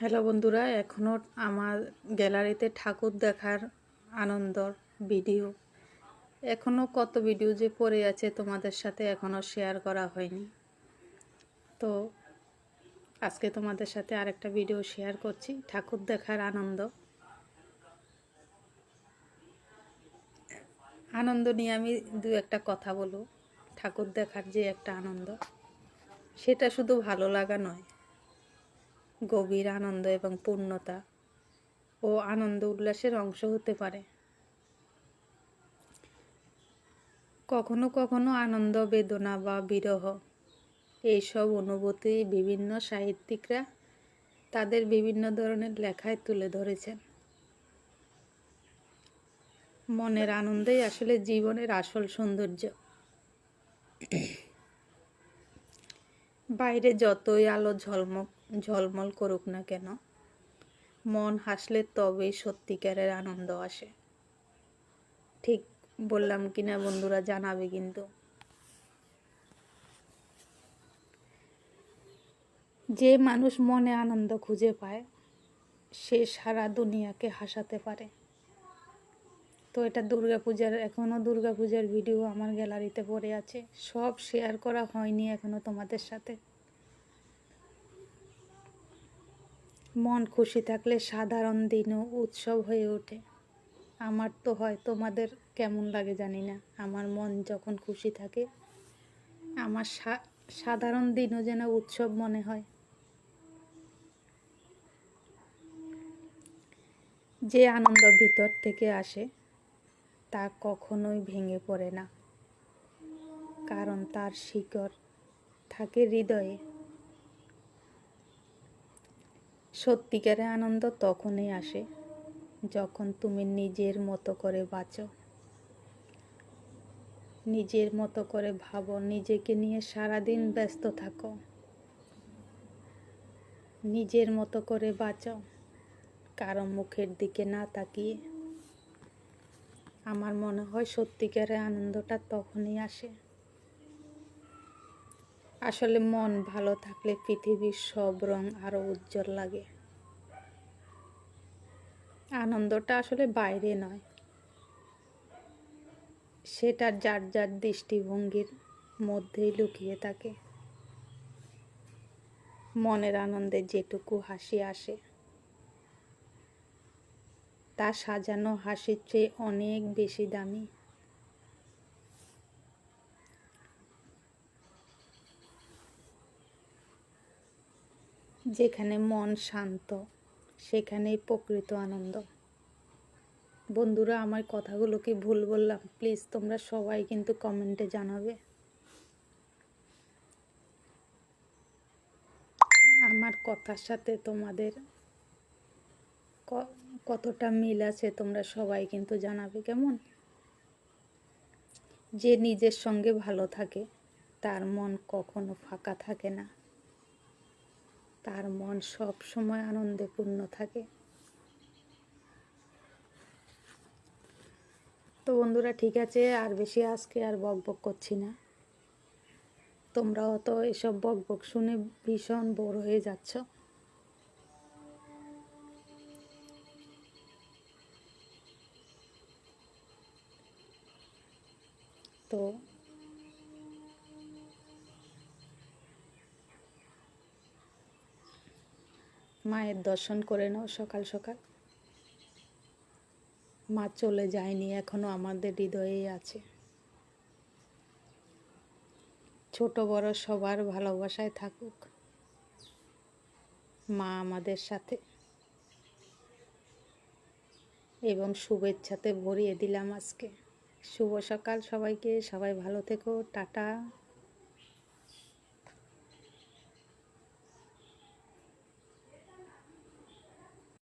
Hello বন্ধুরা এখনও আমার গ্যালারিতে ঠাকুর দেখার আনন্দর ভিডিও। এখনও কত ভিডিও যে পড়ে আছে তোমাদের সাথে এখনও শেয়ার করা হয়নি। তো আজকে তোমাদের সাথে আরেকটা ভিডিও শেয়ার করছি, ঠাকুর দেখার আনন্দ। আনন্দ নিয়ে আমি দু একটা কথা বলব, ঠাকুর দেখার যে একটা আনন্দ, সেটা শুধু ভালো লাগা নয়। গভীর আনন্দ এবং পূর্ণতা ও আনন্দ উল্লাসের অংশ হতে পারে। কখনো কখনো আনন্দ, বেদনা বা বিরহ এইসব অনুভূতি বিভিন্ন সাহিত্যিকরা তাদের বিভিন্ন ধরনের লেখায় তুলে ধরেছেন। মনের আনন্দেই আসলে জীবনের আসল সৌন্দর্য। বাইরে যতই আলো ঝলমক ঝলমল করুক না কেন, মন হাসলে তবেই সত্যিকারের আনন্দ আসে। ঠিক বললাম কিনা বন্ধুরা, জানাবে কিন্তু। যে মানুষ মনে আনন্দ খুঁজে পায়, সে সারা দুনিয়াকে হাসাতে পারে। তো এটা দুর্গাপূজার এখনও দুর্গাপূজার ভিডিও আমার গ্যালারিতে পড়ে আছে। সব শেয়ার করা হয়নি এখনও তোমাদের সাথে। মন খুশি থাকলে সাধারণ দিনও উৎসব হয়ে ওঠে। আমার তো হয়, তোমাদের কেমন লাগে জানি না। আমার মন যখন খুশি থাকে, আমার সাধারণ দিনও যেন উৎসব মনে হয়। যে আনন্দ ভিতর থেকে আসে, তা কখনোই ভেঙে পড়ে না। কারণ তার শিকড় থাকে হৃদয়ে। সত্যিকারের আনন্দ তখনই আসে যখন তুমি নিজের মতো করে বাঁচো। নিজের মতো করে ভাবো, নিজেকে নিয়ে সারাদিন ব্যস্ত থাকো। নিজের মতো করে বাঁচো। কারও মুখের দিকে না তাকিয়ে। আমার মনে হয় সত্যিকারের আনন্দটা তখনই আসে। আসলে মন ভালো থাকলে পৃথিবীর সব রং আরও উজ্জ্বল লাগে। আনন্দটা আসলে বাইরে নয়। সেটা যার যার দৃষ্টিভঙ্গির মধ্যেই লুকিয়ে থাকে। মনের আনন্দে যেটুকু হাসি আসে, তা সাজানো হাসির চেয়ে অনেক বেশি দামি। যেখানে মন শান্ত, সেখানেই প্রকৃত আনন্দ। বন্ধুরা, আমার কথাগুলো কি ভুল বললাম, প্লিজ তোমরা সবাই কিন্তু কমেন্টে জানাবে। আমার কথার সাথে তোমাদের কতটা মিল আছে তোমরা সবাই কিন্তু জানাবে, কেমন? যে নিজের সঙ্গে ভালো থাকে, তার মন কখনো ফাঁকা থাকে না। তার মন সব সময় আনন্দে পূর্ণ থাকে। তো বন্ধুরা, ঠিক আছে, আর বেশি আজকে আর বক বক করছি না। তোমরাও তো এসব বক বক শুনে ভীষণ বোর হয়ে যাচ্ছ। তো মায়ের দর্শন করে নাও সকাল সকাল। মা চলে যায়নি, এখনও আমাদের হৃদয়েই আছে। ছোট বড় সবার ভালোবাসায় থাকুক। মা আমাদের সাথে। এবং শুভেচ্ছাতে ভরিয়ে দিলাম আজকে। শুভ সকাল সবাইকে, সবাই ভালো থেকো, টাটা।